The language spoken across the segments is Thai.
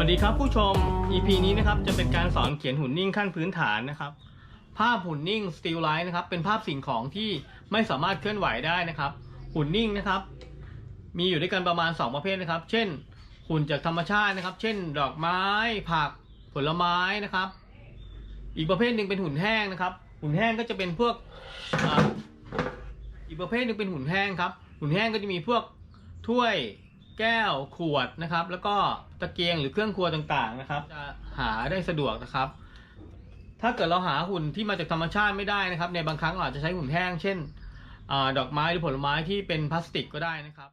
วัสดีครับผู้ชม EP นี้นะครับจะเป็นการสอนเขียนหุ่นนิ่งขั้นพื้นฐานนะครับ ภาพหุ่นนิ่ง still life นะครับ เป็นภาพสิ่งของที่ไม่สามารถเคลื่อนไหวได้นะครับ หุ่นนิ่งนะครับ มีอยู่ด้วยกันประมาณ 2 ประเภทนะครับ เช่น หุ่นจากธรรมชาตินะครับ เช่น ดอกไม้ผัก ผลไม้นะครับ อีกประเภทหนึ่งเป็นหุ่นแห้งนะครับ หุ่นแห้งก็จะเป็นพวกอีกประเภทหนึ่งเป็นหุ่นแห้งครับ หุ่นแห้งก็จะมีพวกถ้วย แก้วขวดนะครับ แล้วก็ตะเกียงหรือเครื่องครัวต่างๆนะครับ จะหาได้สะดวกนะครับ ถ้าเกิดเราหาหุ่นที่มาจากธรรมชาติไม่ได้นะครับ ในบางครั้งเราอาจจะใช้หุ่นแห้ง เช่นอดอกไม้หรือผลไม้ที่เป็นพลาสติกก็ได้นะครับ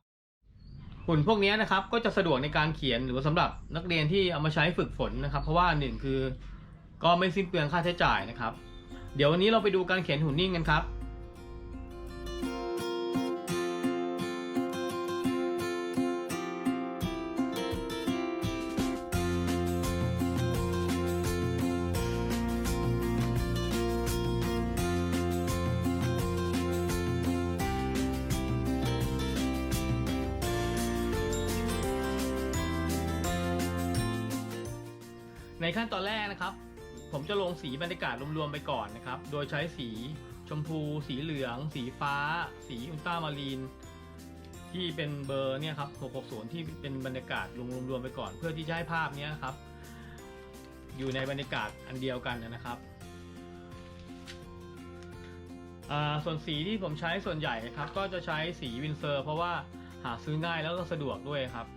หุ่นพวกนี้นะครับก็จะสะดวกในการเขียนหรือว่าสำหรับนักเรียนที่เอามาใช้ฝึกฝนนะครับ เพราะว่าหนึ่งคือก็ไม่สิ้นเปลืองค่าใช้จ่ายนะครับ เดี๋ยววันนี้เราไปดูการเขียนหุ่นนิ่งกันครับ ในขั้นตอนแรกนะครับ ผมจะลงสีบรรยากาศรวมๆไปก่อนนะครับ โดยใช้สีชมพู สีเหลือง สีฟ้า สีอุลตรามารีน ที่เป็นเบอร์เนี่ยครับ 660 ที่เป็นบรรยากาศรวมๆไปก่อน เพื่อที่จะให้ภาพเนี้ยครับ อยู่ในบรรยากาศอันเดียวกันนะครับส่วนสีที่ผมใช้ส่วนใหญ่ครับ ก็จะใช้สีวินเซอร์ เพราะว่าหาซื้อง่ายแล้วก็สะดวกด้วยครับ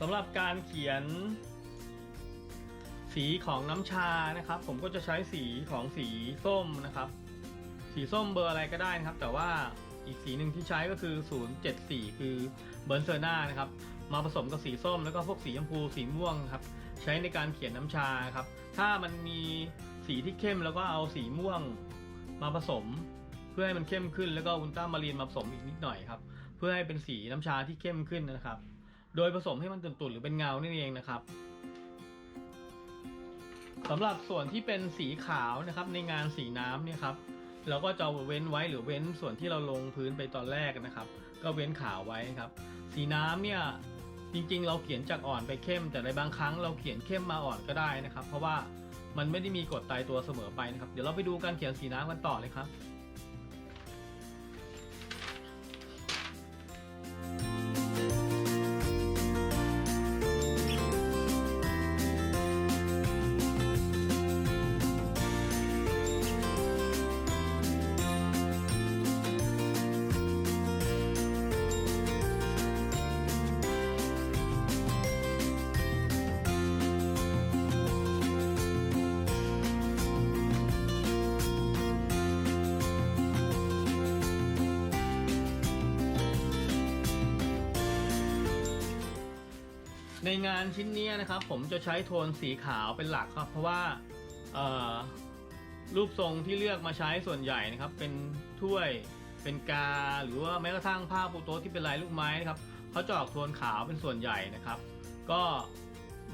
สำหรับการเขียน สีของน้ำชานะครับ ผมก็จะใช้สีของสีส้มนะครับ สีส้มเบอร์อะไรก็ได้นะครับ แต่ว่าอีกสีหนึ่งที่ใช้ก็คือ 074 คือเบิร์นเซอร์นานะครับ มาผสมกับสีส้มแล้วก็พวกสีชมพูสีม่วงครับ ใช้ในการเขียนน้ำชาครับ ถ้ามันมีสีที่เข้มแล้วก็เอาสีม่วงมาผสม เพื่อให้มันเข้มขึ้นแล้วก็อุลตรามารีนมาผสมอีกนิดหน่อยครับ เพื่อให้เป็นสีน้ำชาที่เข้มขึ้นนะครับ โดยผสมให้มันตุ่นๆหรือเป็นเงานั่เองนะครับสำหรับส่วนที่เป็นสีขาวนะครับ ในงานสีน้ำเนี่ยครับเราก็จะเว้นไว้หรือเว้นส่วนที่เราลงพื้นไปตอนแรกนะครับ ก็เว้นขาวไว้ครับ สีน้ำเนี่ยจริงๆ เราเขียนจากอ่อนไปเข้ม แต่ในบางครั้งเราเขียนเข้มมาอ่อนก็ได้นะครับ เพราะว่ามันไม่ได้มีกฎตายตัวเสมอไปนะครับ เดี๋ยวเราไปดูการเขียนสีน้ำกันต่อเลยครับ ในงานชิ้นนี้นะครับ ผมจะใช้โทนสีขาวเป็นหลักครับ เพราะว่ารูปทรงที่เลือกมาใช้ส่วนใหญ่นะครับ เป็นถ้วยเป็นกา หรือว่าแม้กระทั่งผ้าปูโต๊ะที่เป็นลายลูกไม้นะครับเขาจะออกโทนขาวเป็นส่วนใหญ่นะครับ ก็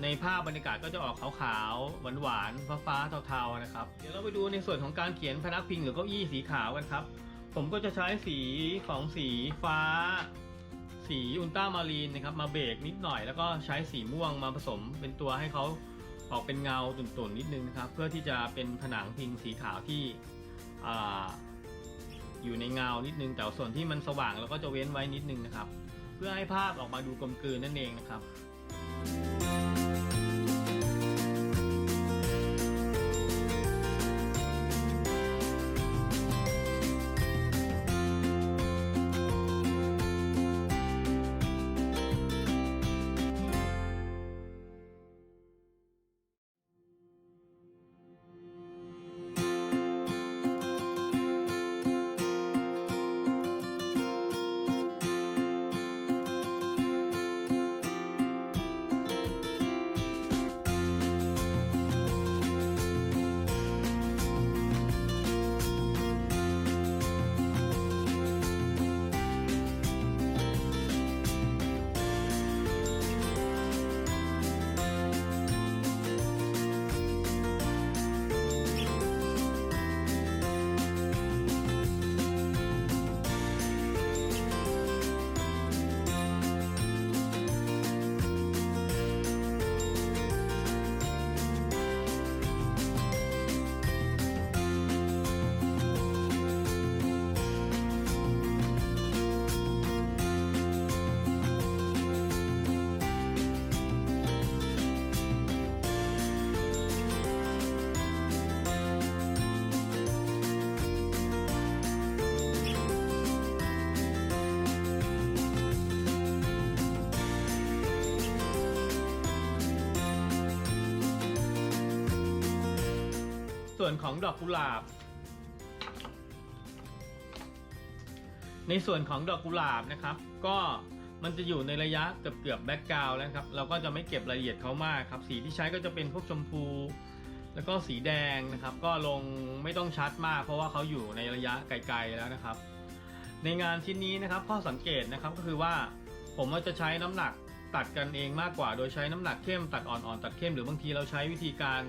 ในภาพบรรยากาศก็จะออกขาวๆหวานๆฟ้าๆเทาๆนะครับ เดี๋ยวเราไปดูในส่วนของการเขียนพนักพิงหรือเก้าอี้สีขาวกันครับ ผมก็จะใช้สีของสีฟ้า สีอุลตรามารีนนะครับมาเบรกนิดหน่อย แล้วก็ใช้สีม่วงมาผสมเป็นตัวให้เขาออกเป็นเงาตุ่นๆนิดนึงนะครับ เพื่อที่จะเป็นผนังพิงสีขาวที่ออยู่ในเงานิดนึง แต่ส่วนที่มันสว่างเราก็จะเว้นไว้นิดนึงนะครับ เพื่อให้ภาพออกมาดูกลมกลืนนั่นเองนะครับ ส่วนของดอกกุหลาบ ในส่วนของดอกกุหลาบนะครับ ก็มันจะอยู่ในระยะเกือบเกือบแบ็กกราวแล้วครับ เราก็จะไม่เก็บรายละเอียดเขามากครับ สีที่ใช้ก็จะเป็นพวกชมพู แล้วก็สีแดงนะครับ ก็ลงไม่ต้องชัดมาก เพราะว่าเขาอยู่ในระยะไกลๆแล้วนะครับ ในงานชิ้นนี้นะครับ ข้อสังเกตนะครับก็คือว่า ผมว่าจะใช้น้ำหนักตัดกันเองมากกว่า โดยใช้น้ำหนักเข้มตัดอ่อนๆตัดเข้มหรือบางทีเราใช้วิธีการ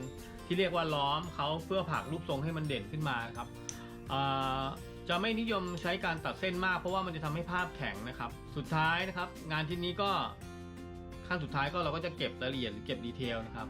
ที่เรียกว่าล้อมเขาเพื่อผักรูปทรงให้มันเด่นขึ้นมาครับจะไม่นิยมใช้การตัดเส้นมาก เพราะว่ามันจะทำให้ภาพแข็งนะครับ สุดท้ายนะครับ งานชิ้นนี้ก็ขั้นสุดท้ายก็เราก็จะเก็บรายละเอียดหรือเก็บดีเทลนะครับ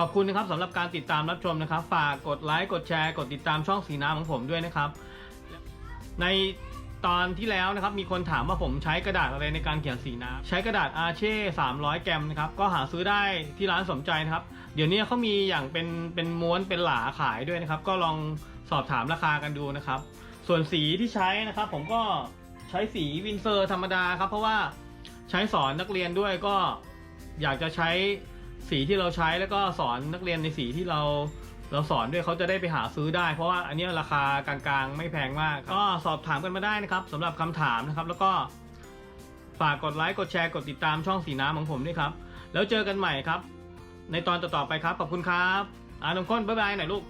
ขอบคุณนะครับสำหรับการติดตามรับชมนะครับ ฝากกดไลค์กดแชร์กดติดตามช่องสีน้ำของผมด้วยนะครับ ในตอนที่แล้วนะครับมีคนถามว่าผมใช้กระดาษอะไรในการเขียนสีน้ำใช้กระดาษอาเช่300 แกรมนะครับก็หาซื้อได้ที่ร้านสมใจนะครับ เดี๋ยวนี้เขามีอย่างเป็นเป็นม้วนเป็นหลาขายด้วยนะครับ ก็ลองสอบถามราคากันดูนะครับ ส่วนสีที่ใช้นะครับ ผมก็ใช้สีวินเซอร์ธรรมดาครับ เพราะว่าใช้สอนนักเรียนด้วยก็อยากจะใช้ สีที่เราใช้แล้วก็สอนนักเรียนในสีที่เราเราสอนด้วยเขาจะได้ไปหาซื้อได้ เพราะว่าอันนี้ราคากลางๆ ไม่แพงมาก ก็สอบถามกันมาได้นะครับสำหรับคำถามนะครับ แล้วก็ฝากกดไลค์กดแชร์กดติดตามช่องสีน้ำของผมด้วยครับ แล้วเจอกันใหม่ครับ ในตอนต่อๆไปครับขอบคุณครับอ่าน้องก้นบ๊ายบายหน่อยลูก